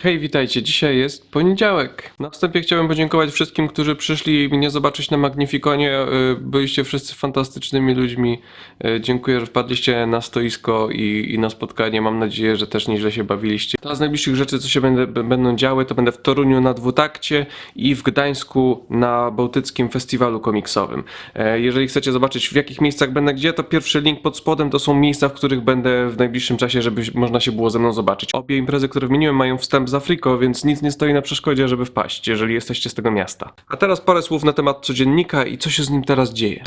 Hej, witajcie. Dzisiaj jest poniedziałek. Na wstępie chciałem podziękować wszystkim, którzy przyszli mnie zobaczyć na Magnifikonie. Y, Byliście wszyscy fantastycznymi ludźmi. Y, Dziękuję, że wpadliście na stoisko i, i na spotkanie. Mam nadzieję, że też nieźle się bawiliście. Teraz z najbliższych rzeczy, co się będę, będą działy, to będę w Toruniu na dwutakcie i w Gdańsku na Bałtyckim Festiwalu Komiksowym. E, Jeżeli chcecie zobaczyć, w jakich miejscach będę gdzie, to pierwszy link pod spodem to są miejsca, w których będę w najbliższym czasie, żeby można się było ze mną zobaczyć. Obie imprezy, które wymieniłem, mają wstęp z Afriko, więc nic nie stoi na przeszkodzie, żeby wpaść, jeżeli jesteście z tego miasta. A teraz parę słów na temat codziennika i co się z nim teraz dzieje.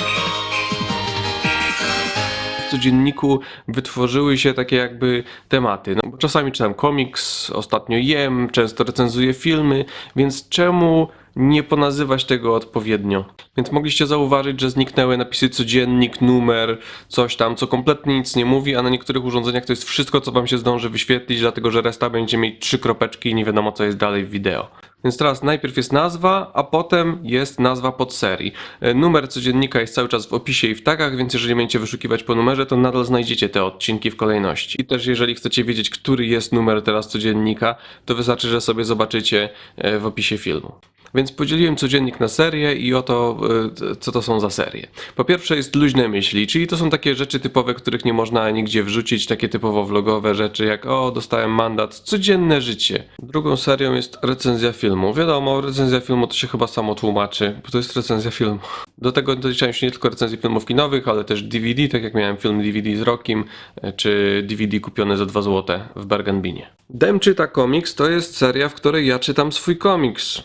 W codzienniku wytworzyły się takie jakby tematy. No, czasami czytam komiks, ostatnio jem, często recenzuję filmy, więc czemu nie ponazywać tego odpowiednio? Więc mogliście zauważyć, że zniknęły napisy codziennik, numer, coś tam, co kompletnie nic nie mówi, a na niektórych urządzeniach to jest wszystko, co wam się zdąży wyświetlić, dlatego że resta będzie mieć trzy kropeczki i nie wiadomo, co jest dalej w wideo. Więc teraz najpierw jest nazwa, a potem jest nazwa podserii. E, Numer codziennika jest cały czas w opisie i w tagach, więc jeżeli będziecie wyszukiwać po numerze, to nadal znajdziecie te odcinki w kolejności. I też jeżeli chcecie wiedzieć, który jest numer teraz codziennika, to wystarczy, że sobie zobaczycie e, w opisie filmu. Więc podzieliłem codziennik na serie i oto e, co to są za serie. Po pierwsze jest luźne myśli, czyli to są takie rzeczy typowe, których nie można nigdzie wrzucić, takie typowo vlogowe rzeczy jak o, dostałem mandat, codzienne życie. Drugą serią jest recenzja filmu. Wiadomo, recenzja filmu to się chyba samo tłumaczy, bo to jest recenzja filmu. Do tego doliczają się nie tylko recenzje filmów kinowych, ale też DVD, tak jak miałem film DVD z Rokim, e, czy DVD kupione za 2 zł w Bergen Binie. Dem czyta komiks to jest seria, w której ja czytam swój komiks.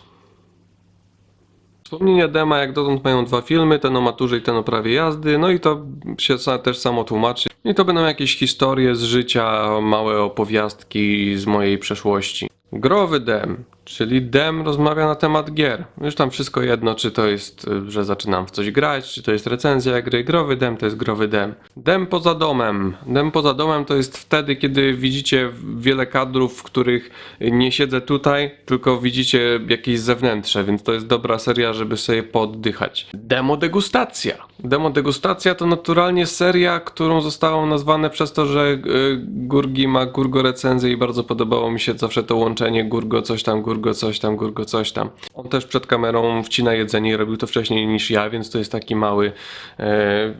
Wspomnienia Dema jak dotąd mają dwa filmy, ten o maturze i ten o prawie jazdy, no i to się też samo tłumaczy. I to będą jakieś historie z życia, małe opowiastki z mojej przeszłości. Growy Dem, czyli Dem rozmawia na temat gier. Już tam wszystko jedno, czy to jest, y, że zaczynam w coś grać, czy to jest recenzja gry. Growy Dem to jest growy Dem. Dem poza domem. Dem poza domem to jest wtedy, kiedy widzicie wiele kadrów, w których nie siedzę tutaj, tylko widzicie jakieś zewnętrze, więc to jest dobra seria, żeby sobie poddychać. Demo degustacja. Demo degustacja to naturalnie seria, którą została nazwane przez to, że y, Gurgi ma Gurgo recenzję i bardzo podobało mi się zawsze to łączenie Gurgo coś tam, Gurgo coś tam, Gurgo coś tam. On też przed kamerą wcina jedzenie i robił to wcześniej niż ja, więc to jest taki mały e,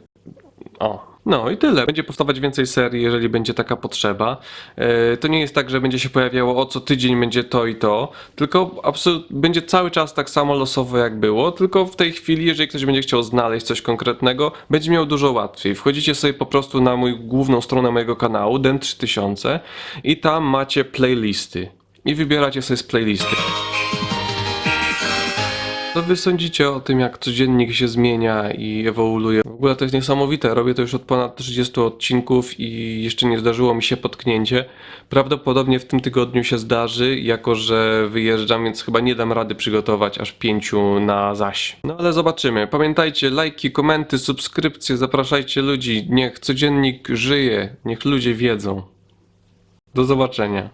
o. No i tyle. Będzie powstawać więcej serii, jeżeli będzie taka potrzeba. E, To nie jest tak, że będzie się pojawiało o co tydzień będzie to i to, tylko będzie cały czas tak samo losowo jak było, tylko w tej chwili, jeżeli ktoś będzie chciał znaleźć coś konkretnego, będzie miał dużo łatwiej. Wchodzicie sobie po prostu na mój główną stronę mojego kanału, Den 3000 i tam macie playlisty. I wybieracie sobie z playlisty. Co wy sądzicie o tym, jak codziennik się zmienia i ewoluuje? W ogóle to jest niesamowite. Robię to już od ponad 30 odcinków i jeszcze nie zdarzyło mi się potknięcie. Prawdopodobnie w tym tygodniu się zdarzy, jako że wyjeżdżam, więc chyba nie dam rady przygotować aż pięciu na zaś. No ale zobaczymy. Pamiętajcie, lajki, komenty, subskrypcje, zapraszajcie ludzi. Niech codziennik żyje, niech ludzie wiedzą. Do zobaczenia.